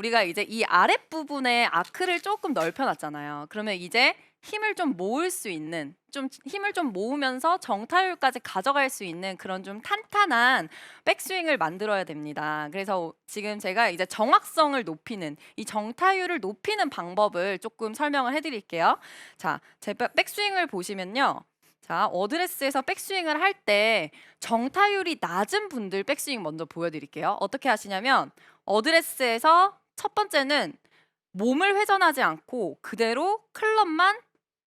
우리가 이제 이 아랫부분에 아크를 조금 넓혀놨잖아요. 그러면 이제 힘을 좀 모을 수 있는 좀 힘을 좀 모으면서 정타율까지 가져갈 수 있는 그런 좀 탄탄한 백스윙을 만들어야 됩니다. 그래서 지금 제가 이제 정확성을 높이는 이 정타율을 높이는 방법을 조금 설명을 해드릴게요. 자, 제 백- 백스윙을 보시면요. 자, 어드레스에서 백스윙을 할 때 정타율이 낮은 분들 백스윙 먼저 보여드릴게요. 어떻게 하시냐면 어드레스에서 첫 번째는 몸을 회전하지 않고 그대로 클럽만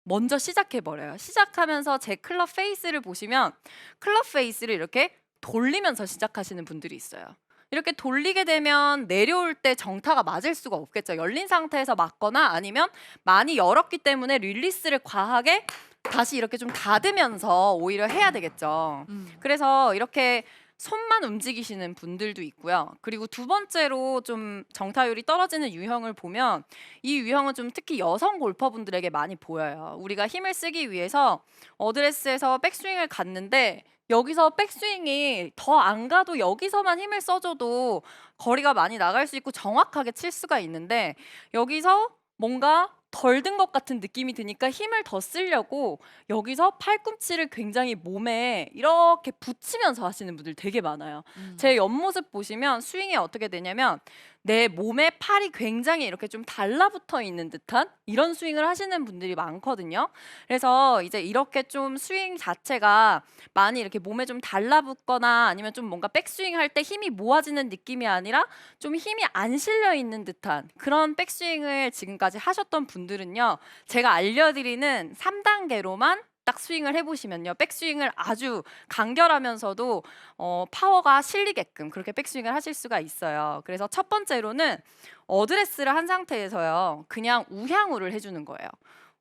먼저 시작해 버려요. 시작하면서 제 클럽 페이스를 보시면 클럽 페이스를 이렇게 돌리면서 시작하시는 분들이 있어요. 이렇게 돌리게 되면 내려올 때 정타가 맞을 수가 없겠죠. 열린 상태에서 맞거나 아니면 많이 열었기 때문에 릴리스를 과하게 다시 이렇게 좀 닫으면서 오히려 해야 되겠죠. 음. 그래서 이렇게 손만 움직이시는 분들도 있고요. 그리고 두 번째로 좀 정타율이 떨어지는 유형을 보면 이 유형은 좀 특히 여성 골퍼분들에게 많이 보여요. 우리가 힘을 쓰기 위해서 어드레스에서 백스윙을 갔는데 여기서 백스윙이 더 안 가도 여기서만 힘을 써줘도 거리가 많이 나갈 수 있고 정확하게 칠 수가 있는데 여기서 뭔가 덜 든 것 같은 느낌이 드니까 힘을 더 쓰려고 여기서 팔꿈치를 굉장히 몸에 이렇게 붙이면서 하시는 분들 되게 많아요. 음. 제 옆모습 보시면 스윙이 어떻게 되냐면 내 몸에 팔이 굉장히 이렇게 좀 달라붙어 있는 듯한 이런 스윙을 하시는 분들이 많거든요. 그래서 이제 이렇게 좀 스윙 자체가 많이 이렇게 몸에 좀 달라붙거나 아니면 좀 뭔가 백스윙 할 때 힘이 모아지는 느낌이 아니라 좀 힘이 안 실려 있는 듯한 그런 백스윙을 지금까지 하셨던 분 들은요. 제가 알려드리는 3단계로만 딱 스윙을 해보시면요. 백스윙을 아주 간결하면서도 어, 파워가 실리게끔 그렇게 백스윙을 하실 수가 있어요. 그래서 첫 번째로는 어드레스를 한 상태에서요. 그냥 우향우를 해주는 거예요.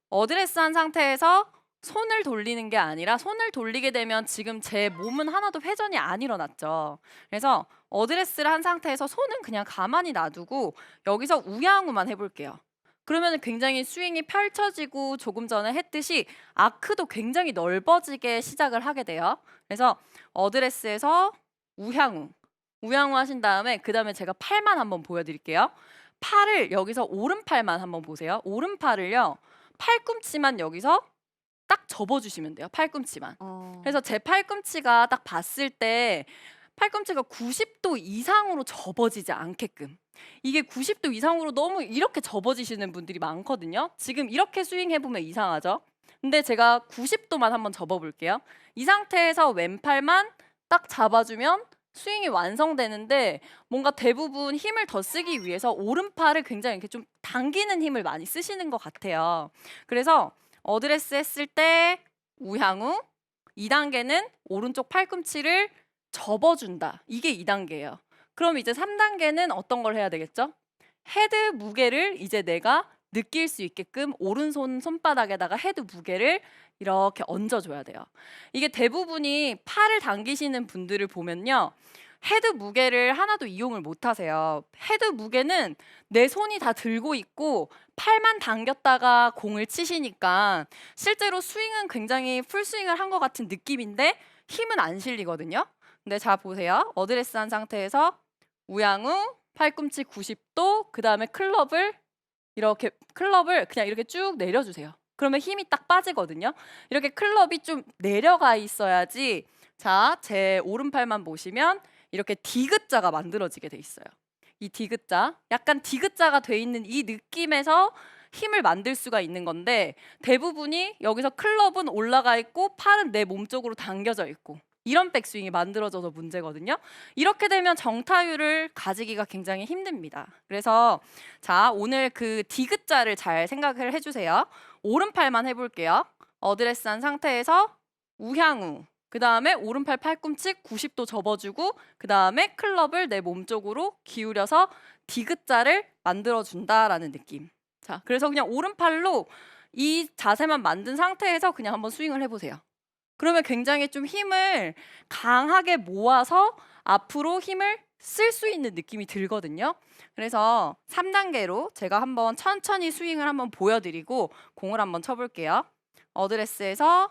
어드레스 한 상태에서 손을 돌리는 게 아니라 손을 돌리게 되면 지금 제 몸은 하나도 회전이 안 일어났죠. 그래서 어드레스를 한 상태에서 손은 그냥 가만히 놔두고 여기서 우양우만 해볼게요. 그러면 굉장히 스윙이 펼쳐지고 조금 전에 했듯이 아크도 굉장히 넓어지게 시작을 하게 돼요. 그래서 어드레스에서 우향우, 우향우 하신 다음에 그 다음에 제가 팔만 한번 보여드릴게요. 팔을 여기서 오른팔만 한번 보세요. 오른팔을요 팔꿈치만 여기서 딱 접어주시면 돼요. 팔꿈치만. 어. 그래서 제 팔꿈치가 딱 봤을 때 팔꿈치가 90도 이상으로 접어지지 않게끔 이게 90도 이상으로 너무 이렇게 접어지시는 분들이 많거든요. 지금 이렇게 스윙 해 보면 이상하죠. 근데 제가 90도만 한번 접어 볼게요. 이 상태에서 왼팔만 딱 잡아주면 스윙이 완성되는데 뭔가 대부분 힘을 더 쓰기 위해서 오른팔을 굉장히 이렇게 좀 당기는 힘을 많이 쓰시는 것 같아요. 그래서 어드레스 했을 때 우향우 2단계는 오른쪽 팔꿈치를 접어준다. 이게 2단계예요. 그럼 이제 3단계는 어떤 걸 해야 되겠죠? 헤드 무게를 이제 내가 느낄 수 있게끔 오른손 손바닥에다가 헤드 무게를 이렇게 얹어줘야 돼요. 이게 대부분이 팔을 당기시는 분들을 보면요. 헤드 무게를 하나도 이용을 못 하세요. 헤드 무게는 내 손이 다 들고 있고 팔만 당겼다가 공을 치시니까 실제로 스윙은 굉장히 풀스윙을 한 것 같은 느낌인데 힘은 안 실리거든요. 근데 자 보세요. 어드레스 한 상태에서 우양우 팔꿈치 90도 그 다음에 클럽을 이렇게 클럽을 그냥 이렇게 쭉 내려주세요. 그러면 힘이 딱 빠지거든요. 이렇게 클럽이 좀 내려가 있어야지 자 제 오른팔만 보시면 이렇게 디귿자가 만들어지게 돼 있어요. 이 디귿자 약간 디귿자가 돼 있는 이 느낌에서 힘을 만들 수가 있는 건데 대부분이 여기서 클럽은 올라가 있고 팔은 내 몸 쪽으로 당겨져 있고 이런 백스윙이 만들어져서 문제거든요. 이렇게 되면 정타율을 가지기가 굉장히 힘듭니다. 그래서 자 오늘 그 디귿자를 잘 생각을 해주세요. 오른팔만 해볼게요. 어드레스 한 상태에서 우향우 그 다음에 오른팔 팔꿈치 90도 접어주고 그 다음에 클럽을 내 몸 쪽으로 기울여서 디귿자를 만들어준다라는 느낌. 자, 그래서 그냥 오른팔로 이 자세만 만든 상태에서 그냥 한번 스윙을 해보세요. 그러면 굉장히 좀 힘을 강하게 모아서 앞으로 힘을 쓸 수 있는 느낌이 들거든요. 그래서 3단계로 제가 한번 천천히 스윙을 한번 보여드리고 공을 한번 쳐볼게요. 어드레스에서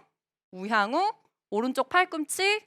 우향우 오른쪽 팔꿈치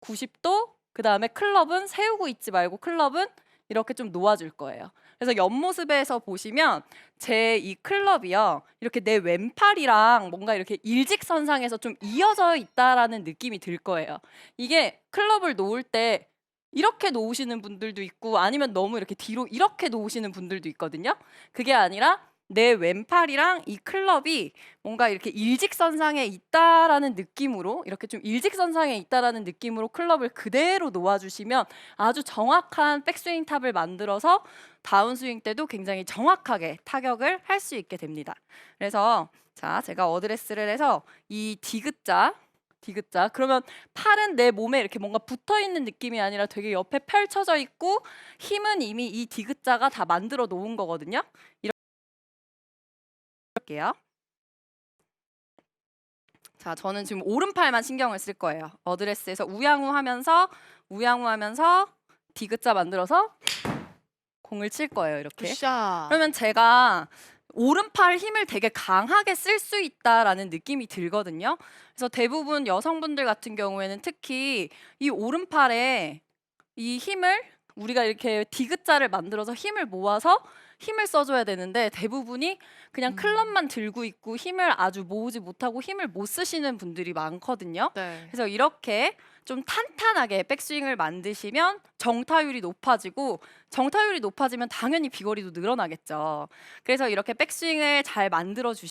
90도 그 다음에 클럽은 세우고 있지 말고 클럽은 이렇게 좀 놓아줄 거예요. 그래서 옆모습에서 보시면 제 이 클럽이요. 이렇게 내 왼팔이랑 뭔가 이렇게 일직선상에서 좀 이어져 있다라는 느낌이 들 거예요. 이게 클럽을 놓을 때 이렇게 놓으시는 분들도 있고 아니면 너무 이렇게 뒤로 이렇게 놓으시는 분들도 있거든요. 그게 아니라 내 왼팔이랑 이 클럽이 뭔가 이렇게 일직선상에 있다라는 느낌으로 이렇게 좀 일직선상에 있다라는 느낌으로 클럽을 그대로 놓아주시면 아주 정확한 백스윙 탑을 만들어서 다운스윙 때도 굉장히 정확하게 타격을 할 수 있게 됩니다. 그래서 자 제가 어드레스를 해서 이 디귿자 디귿자 그러면 팔은 내 몸에 이렇게 뭔가 붙어 있는 느낌이 아니라 되게 옆에 펼쳐져 있고 힘은 이미 이 디귿자가 다 만들어 놓은 거거든요. 이렇게요. 자, 저는 지금 오른팔만 신경을 쓸 거예요. 어드레스에서 우양우 하면서 우양우 하면서 디귿자 만들어서 공을 칠 거예요, 이렇게. 굿샷. 그러면 제가 오른팔 힘을 되게 강하게 쓸 수 있다라는 느낌이 들거든요. 그래서 대부분 여성분들 같은 경우에는 특히 이 오른팔에 이 힘을 우리가 이렇게 디귿자를 만들어서 힘을 모아서 힘을 써줘야 되는데 대부분이 그냥 음. 클럽만 들고 있고 힘을 아주 모으지 못하고 힘을 못 쓰시는 분들이 많거든요. 네. 그래서 이렇게 좀 탄탄하게 백스윙을 만드시면 정타율이 높아지고 정타율이 높아지면 당연히 비거리도 늘어나겠죠. 그래서 이렇게 백스윙을 잘 만들어 주시